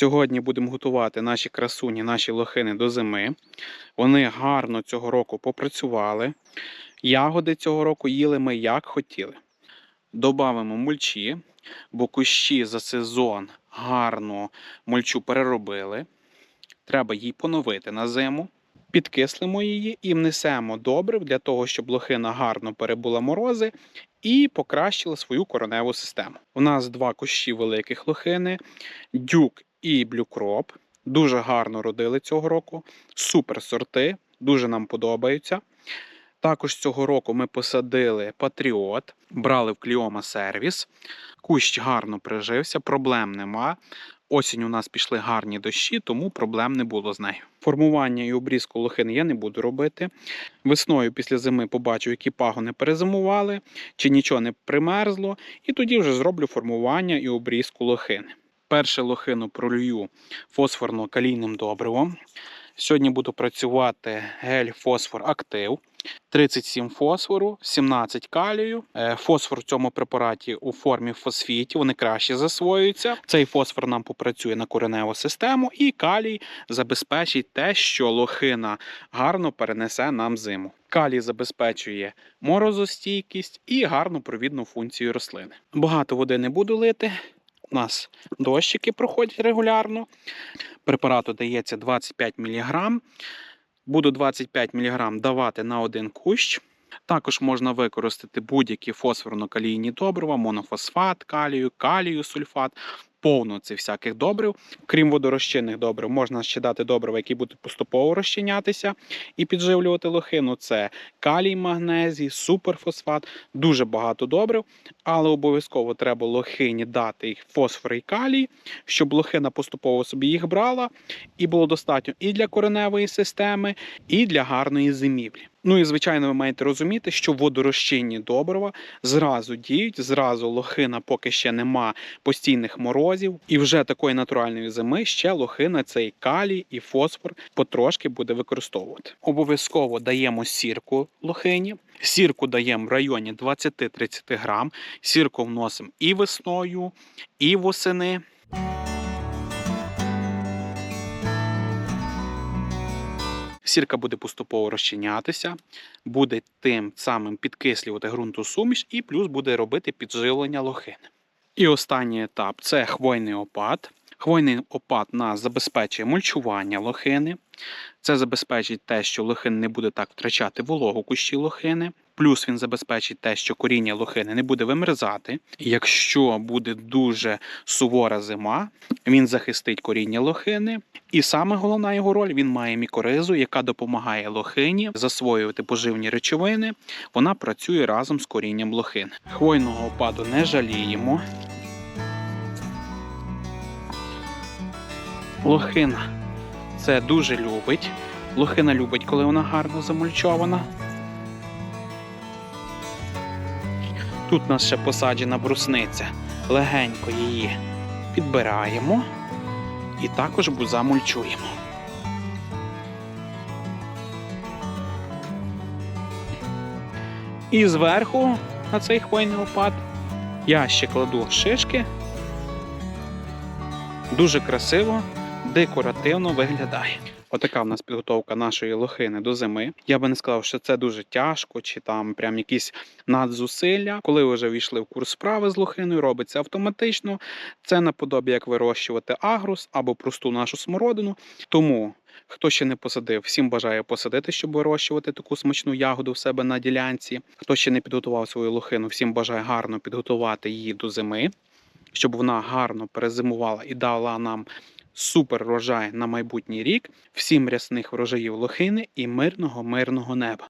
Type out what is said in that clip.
Сьогодні будемо готувати наші красуні, наші лохини до зими. Вони гарно цього року попрацювали. Ягоди цього року їли ми як хотіли. Добавимо мульчі, бо кущі за сезон гарно мульчу переробили. Треба її поновити на зиму. Підкислимо її і внесемо добрив для того, щоб лохина гарно перебула морози і покращила свою короневу систему. У нас два кущі великих лохини, дюк і блюкроп. Дуже гарно родили цього року. Супер сорти, дуже нам подобаються. Також цього року ми посадили Патріот, брали в Кліома сервіс. Кущ гарно прижився, проблем нема. Осінь у нас пішли гарні дощі, тому проблем не було з нею. Формування і обрізку лохини я не буду робити. Весною після зими побачу, які пагони перезимували, чи нічого не примерзло, і тоді вже зроблю формування і обрізку лохини. Перше лохину пролью фосфорно-калійним добривом. Сьогодні буду працювати гель фосфор актив. 37 фосфору, 17 калію. Е, Фосфор в цьому препараті у формі фосфітів, вони краще засвоюються. Цей фосфор нам попрацює на кореневу систему, і калій забезпечить те, що лохина гарно перенесе нам зиму. Калій забезпечує морозостійкість і гарну провідну функцію рослини. Багато води не буду лити. У нас дощики проходять регулярно. Препарату дається 25 мг. Буду 25 мг давати на один кущ. Також можна використати будь-які фосфорно-калійні добрива, монофосфат, калію, калію, сульфат, повно цих всяких добрив. Крім водорозчинних добрив, можна ще дати добрива, які будуть поступово розчинятися і підживлювати лохину. Це калій, магнезій, суперфосфат, дуже багато добрив, але обов'язково треба лохині дати їх фосфор і калій, щоб лохина поступово собі їх брала, і було достатньо і для кореневої системи, і для гарної зимівлі. Ну і звичайно, ви маєте розуміти, що водорозчинні добрива зразу діють, зразу лохина, поки ще нема постійних морозів, і вже такої натуральної зими ще лохина цей калій і фосфор потрошки буде використовувати. Обов'язково даємо сірку лохині. Сірку даємо в районі 20-30 грам. Сірку вносимо і весною, і восени. Сірка буде поступово розчинятися, буде тим самим підкислювати ґрунту суміш і плюс буде робити підживлення лохини. І останній етап це хвойний опад. Хвойний опад нас забезпечує мульчування лохини. Це забезпечить те, що лохин не буде так втрачати вологу кущі лохини. Плюс він забезпечить те, що коріння лохини не буде вимерзати. Якщо буде дуже сувора зима, він захистить коріння лохини. І саме головна його роль він має мікоризу, яка допомагає лохині засвоювати поживні речовини. Вона працює разом з корінням лохини. Хвойного опаду не жаліємо. Лохина це дуже любить. Лохина любить, коли вона гарно замульчована. Тут у нас ще посаджена брусниця. Легенько її підбираємо і також замульчуємо. І зверху на цей хвойний опад я ще кладу шишки. Дуже красиво, декоративно виглядає. Отака в нас підготовка нашої лохини до зими. Я би не сказав, що це дуже тяжко, чи там прям якісь надзусилля. Коли ви вже війшли в курс справи з лохиною, робиться автоматично. Це наподобі як вирощувати агрус або просту нашу смородину. Тому. Хто ще не посадив, всім бажаю посадити, щоб вирощувати таку смачну ягоду в себе на ділянці. Хто ще не підготував свою лохину, всім бажаю гарно підготувати її до зими, щоб вона гарно перезимувала і дала нам супер врожай на майбутній рік, всім рясних врожаїв лохини і мирного мирного неба.